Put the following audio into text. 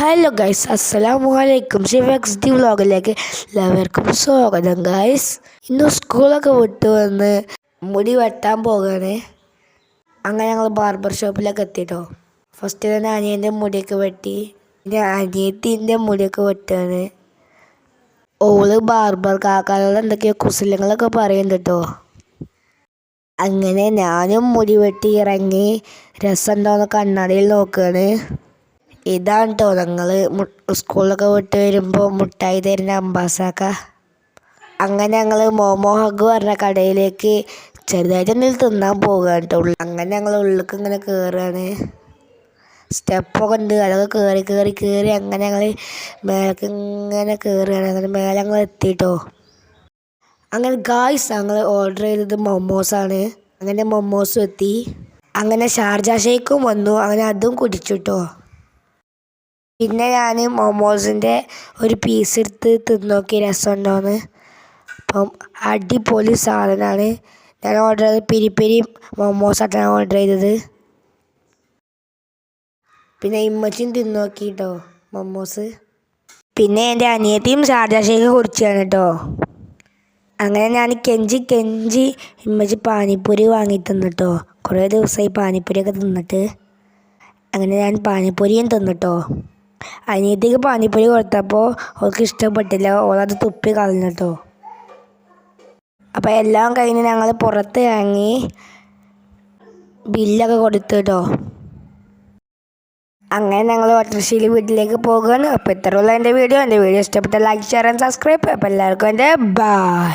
Hello guys അസ്സലാമു അലൈക്കും ഷിഫക്സ് D വ്ളോഗിലേക്ക് എല്ലാവർക്കും സ്വാഗതം ഗൈസ് ഇന്ന് സ്കൂളൊക്കെ വിട്ട് വന്ന് മുടി വെട്ടാൻ പോവുകയാണ് അങ്ങനെ ഞങ്ങൾ ബാർബർ ഷോപ്പിലൊക്കെ എത്തിട്ടോ. ഫസ്റ്റ് തന്നെ അനിയന്റെ മുടിയൊക്കെ വെട്ടി. പിന്നെ അനിയത്തിന്റെ മുടിയൊക്കെ വെട്ടുകയാണ് ഓൾ ബാർബർ കാക്കാനോട് എന്തൊക്കെയോ കുസലങ്ങളൊക്കെ പറയുന്നുണ്ട് കേട്ടോ അങ്ങനെ ഞാനും മുടി വെട്ടി ഇറങ്ങി. രസം രസമുണ്ടോയെന്ന് കണ്ണാടിയിൽ നോക്കുകയാണ് ഇതാണ് കേട്ടോ ഞങ്ങൾ സ്കൂളിലൊക്കെ വിട്ട് വരുമ്പോൾ മുട്ടായി തരുന്ന അമ്പാസാക്ക അങ്ങനെ ഞങ്ങൾ മോമോ ഹഗ് പറഞ്ഞ കടയിലേക്ക് ചെറുതായിട്ട് എന്തെങ്കിലും തിന്നാൻ പോവുകയാണ് കേട്ടോ അങ്ങനെ ഞങ്ങൾ ഉള്ളിലേക്ക് ഇങ്ങനെ കയറുകയാണ് സ്റ്റെപ്പൊക്കെ ഉണ്ട് അതൊക്കെ കയറി കയറി കയറി അങ്ങനെ ഞങ്ങൾ മേലേക്ക് ഇങ്ങനെ കയറുകയാണ് അങ്ങനെ മേലെ ഞങ്ങൾ എത്തിയിട്ടോ അങ്ങനെ ഗായ്സ് ഞങ്ങൾ ഓർഡർ ചെയ്തത് മൊമോസാണ് അങ്ങനെ മൊമോസും എത്തി. അങ്ങനെ ഷാർജ ഷേക്കും വന്നു അങ്ങനെ അതും കുടിച്ചു കേട്ടോ പിന്നെ ഞാൻ മൊമോസിന്റെ ഒരു പീസ് എടുത്ത് തിന്നോക്കി രസമുണ്ടോയെന്ന് അപ്പം അടിപൊളി സാധനമാണ് ഞാൻ ഓർഡർ ചെയ്തത് പിരി പിരി ഞാൻ ഓർഡർ ചെയ്തത്. പിന്നെ ഇമ്മച്ചിയും തിന്നോക്കി കേട്ടോ മൊമോസ്. പിന്നെ എന്റെ അനിയത്തിയും ഷാർജ ഷേക്ക് കുടിച്ചാണ് കേട്ടോ അങ്ങനെ ഞാൻ കെഞ്ചി കെഞ്ചി ഇമ്മച്ചി പാനിപ്പൂരി വാങ്ങി തിന്നിട്ടോ കുറേ ദിവസമായി പാനിപ്പൂരിയൊക്കെ തിന്നിട്ട്. അങ്ങനെ ഞാൻ പാനിപ്പൂരിയും തിന്നിട്ടോ അനിയത്തിക്ക് പാനിപ്പൂരി കൊടുത്തപ്പോൾ അവൾക്ക് ഇഷ്ടപ്പെട്ടില്ല. ഓളത് തുപ്പി കളഞ്ഞിട്ടോ. അപ്പോൾ എല്ലാം കഴിഞ്ഞ് ഞങ്ങൾ പുറത്ത് ഇറങ്ങി ബില്ലൊക്കെ കൊടുത്തു കേട്ടോ അങ്ങനെ ഞങ്ങൾ ഓട്ടോറിക്ഷയിൽ വീട്ടിലേക്ക് പോകുകയാണ് അപ്പോൾ ഇത്രയുള്ള എന്റെ വീഡിയോ. എന്റെ വീഡിയോ ഇഷ്ടപ്പെട്ട ലൈക്ക് ഷെയർ ആൻഡ് സബ്സ്ക്രൈബ് അപ്പോൾ എല്ലാവർക്കും എന്റെ ബൈ